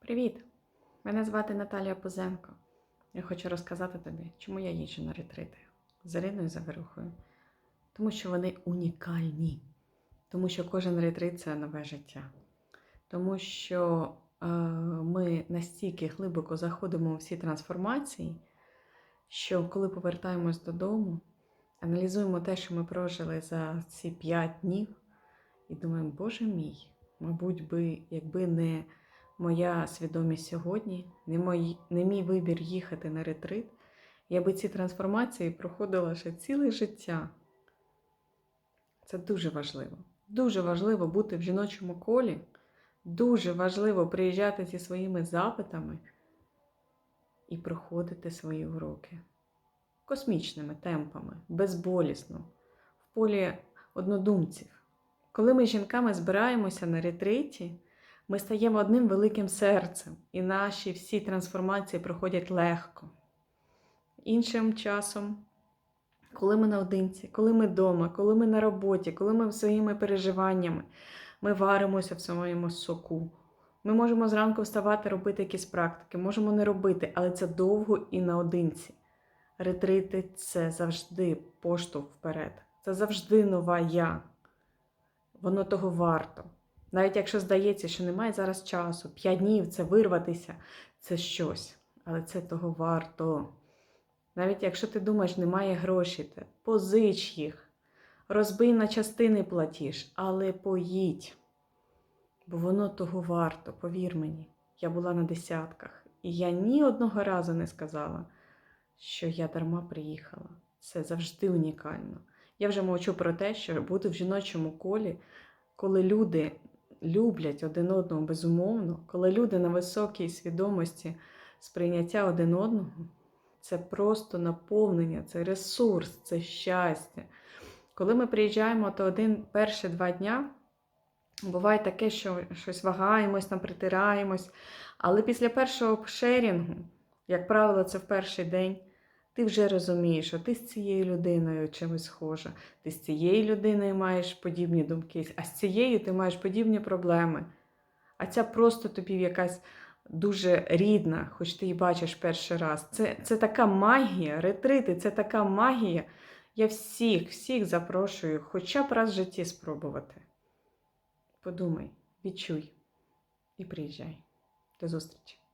Привіт! Мене звати Наталія Позенко. Я хочу розказати тобі, чому я їжджу на ретрити з Іриною Заверухою. Тому що вони унікальні. Тому що кожен ретрит це нове життя. Тому що е, ми настільки глибоко заходимо у всі трансформації, що коли повертаємось додому, аналізуємо те, що ми прожили за ці п'ять днів, і думаємо, Боже мій, мабуть, би, якби не моя свідомість сьогодні, не, мої, не мій вибір їхати на ретрит, я би ці трансформації проходила ще ціле життя. Це дуже важливо. Дуже важливо бути в жіночому колі, дуже важливо приїжджати зі своїми запитами і проходити свої уроки космічними темпами, безболісно, в полі однодумців. Коли ми з жінками збираємося на ретриті, ми стаємо одним великим серцем, і наші всі трансформації проходять легко. Іншим часом, коли ми наодинці, коли ми вдома, коли ми на роботі, коли ми своїми переживаннями, ми варимося в своєму соку. Ми можемо зранку вставати, робити якісь практики, можемо не робити, але це довго і наодинці. Ретрити це завжди поштовх вперед. Це завжди нова я. Воно того варто. Навіть якщо здається, що немає зараз часу, 5 днів це вирватися, це щось. Але це того варто. Навіть якщо ти думаєш, немає грошей, позич їх, розбий на частини платіж, але поїдь. Бо воно того варто, повір мені. Я була на десятках, і я ні одного разу не сказала, що я дарма приїхала. Це завжди унікально. Я вже мовчу про те, що бути в жіночому колі, коли люди люблять один одного безумовно, коли люди на високій свідомості сприйняття один одного, це просто наповнення, це ресурс, це щастя. Коли ми приїжджаємо, то один перші два дня буває таке, що щось вагаємось, там притираємось. Але після першого шерінгу, як правило, це в перший день. Ти вже розумієш, що ти з цією людиною чимось схожа, ти з цією людиною маєш подібні думки, а з цією ти маєш подібні проблеми. А ця просто тобі якась дуже рідна, хоч ти її бачиш перший раз. Це, це така магія, ретрити, це така магія. Я всіх, всіх запрошую хоча б раз в житті спробувати. Подумай, відчуй і приїжджай. До зустрічі!